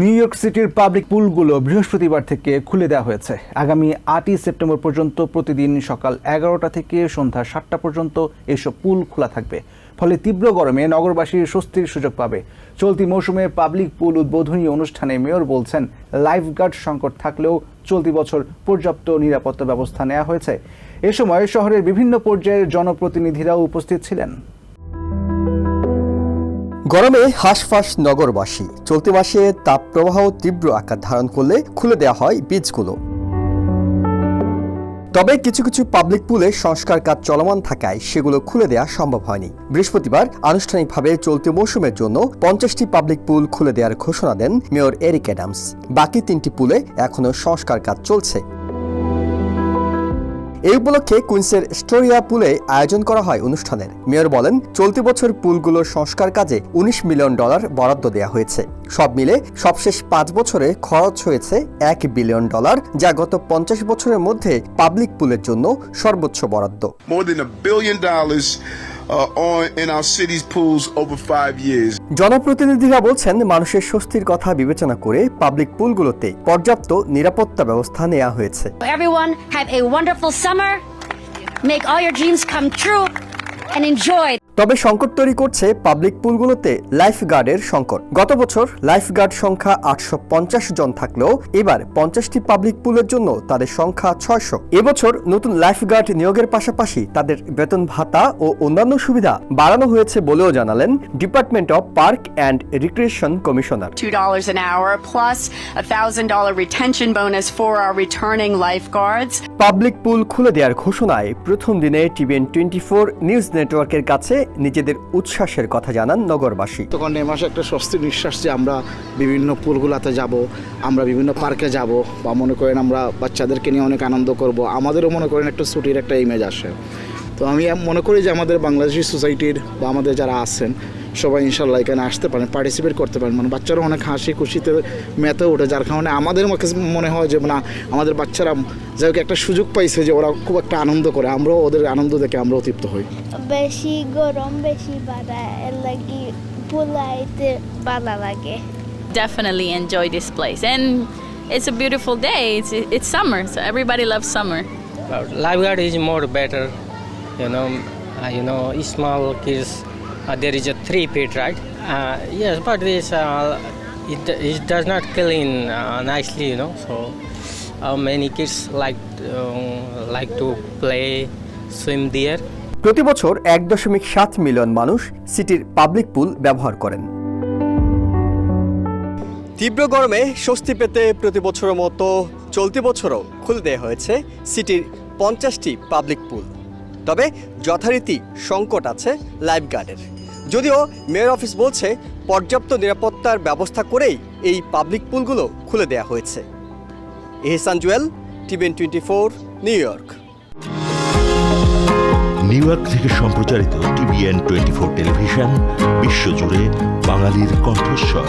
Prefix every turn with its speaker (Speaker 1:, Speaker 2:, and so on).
Speaker 1: New York সিটির public পুলগুলো বৃহস্পতিবার থেকে খুলে দেওয়া হয়েছে। আগামী আটই সেপ্টেম্বর পর্যন্ত প্রতিদিন সকাল এগারোটা থেকে সন্ধ্যা সাতটা পর্যন্ত এসব পুল খোলা থাকবে। ফলে তীব্র গরমে নগরবাসীর স্বস্তির সুযোগ পাবে। চলতি মৌসুমে পাবলিক পুল উদ্বোধনী অনুষ্ঠানে মেয়র বলছেন লাইফগার্ড সংকট থাকলেও চলতি বছর পর্যাপ্ত নিরাপত্তা ব্যবস্থা নেওয়া হয়েছে। এ সময় শহরের বিভিন্ন পর্যায়ের জনপ্রতিনিধিরাও উপস্থিত ছিলেন।
Speaker 2: গরমে হাঁসফাঁস নগরবাসী। চলতি মাসে তাপপ্রবাহ তীব্র আকার ধারণ করলে খুলে দেওয়া হয় বীজগুলো। তবে কিছু কিছু পাবলিক পুলে সংস্কার কাজ চলমান থাকায় সেগুলো খুলে দেওয়া সম্ভব হয়নি। বৃহস্পতিবার আনুষ্ঠানিকভাবে চলতি মৌসুমের জন্য পঞ্চাশটি পাবলিক পুল খুলে দেওয়ার ঘোষণা দেন মেয়র এরিক অ্যাডামস। বাকি তিনটি পুলে এখনও সংস্কার কাজ চলছে। এই উপলক্ষে কুইন্সের স্টোরিয়া পুলে আয়োজন করা হয় অনুষ্ঠানের। মেয়র বলেন, চলতি বছর পুলগুলোর সংস্কার কাজে উনিশ মিলিয়ন ডলার বরাদ্দ দেওয়া হয়েছে। সব মিলে সবশেষ পাঁচ বছরে খরচ হয়েছে এক বিলিয়ন ডলার, যা গত পঞ্চাশ বছরের মধ্যে পাবলিক পুলের জন্য সর্বোচ্চ বরাদ্দ। জনপ্রতিনিধিরা বলছেন মানুষের স্বস্তির কথা বিবেচনা করে পাবলিক পুলগুলোতে পর্যাপ্ত নিরাপত্তা ব্যবস্থা নেওয়া হয়েছে।
Speaker 3: Make all your dreams come true and enjoy
Speaker 2: তবে সংকট তৈরি করছে পাবলিক পুলগুলোতে লাইফ গার্ডের সংকট। গত বছর লাইফ গার্ড সংখ্যা আটশো পঞ্চাশ জন থাকলেও এবার পঞ্চাশটি পাবলিক পুলের জন্য তাদের সংখ্যা ছয়শো। এবছর নতুন লাইফ গার্ড নিয়োগের পাশাপাশি তাদের বেতন ভাতা ও অন্যান্য সুবিধা বাড়ানো হয়েছে বলেও জানালেন Department of Park and Recreation commissioner
Speaker 4: $2 an hour plus a $1,000 retention bonus for our returning lifeguards.
Speaker 2: Public pool খুলে দেওয়ার ঘোষণায় প্রথম দিনে টিভিএন টোয়েন্টি ফোর নিউজ নেটওয়ার্কের কাছে নিজেদের উচ্ছ্বাসের কথা জানান নগরবাসী।
Speaker 5: তখন এ মাসে একটা স্বস্তি নিঃশ্বাস যে আমরা বিভিন্ন পুলগুলাতে যাব, আমরা বিভিন্ন পার্কে যাব বা মনে করেন আমরা বাচ্চাদেরকে নিয়ে অনেক আনন্দ করব। আমাদেরও মনে করেন একটা ছুটির একটা ইমেজ আসে। তো আমি মনে করি যে আমাদের বাংলাদেশি সোসাইটির বা আমাদের যারা আছেন সবাই ইনশাল্লাহ এখানে আসতে পারেন পার্টিসিপেট করতে পারেন। মানে বাচ্চারা অনেক হাসি খুশিতে মেতে ওঠে যার কারণে আমাদের কাছে মনে হয় যে না আমাদের বাচ্চারা যাই হোক একটা সুযোগ পাইছে যে ওরা খুব একটা আনন্দ করে। আমরাও ওদের আনন্দ দেখে আমরাও তৃপ্ত হই।
Speaker 6: বেশি গরম বেশি বাড়া এর লাগি বুলাইতে ভালো লাগে।
Speaker 7: Definitely enjoy this place. And it's a beautiful day. It's it's summer so everybody loves summer.
Speaker 8: Lifeguard is more better. You know uh, you know small kids uh, there is a three feet right uh, yes but this uh, it, it does not clean uh, nicely you know so uh, many kids like um, like to play swim there
Speaker 2: প্রতি বছর এক দশমিক সাত million মানুষ সিটির public পুল ব্যবহার করেন তীব্র গরমে স্বস্তি পেতে প্রতি বছরের মতো চলতি বছরও খুলে দেওয়া হয়েছে সিটির পঞ্চাশটি পাবলিক পুল তবে যথারীতি সংকট আছে লাইফ গার্ডের যদিও মেয়র অফিস বলছে, পর্যাপ্ত নিরাপত্তার ব্যবস্থা করেই এই পাবলিক পুলগুলো খুলে দেওয়া হয়েছে। Ehsan Jewel TVN twenty four, New York.
Speaker 9: New York থেকে সম্প্রচারিত টিভিএন টোয়েন্টি ফোর টেলিভিশন, বিশ্বজুড়ে বাঙালির কণ্ঠস্বর।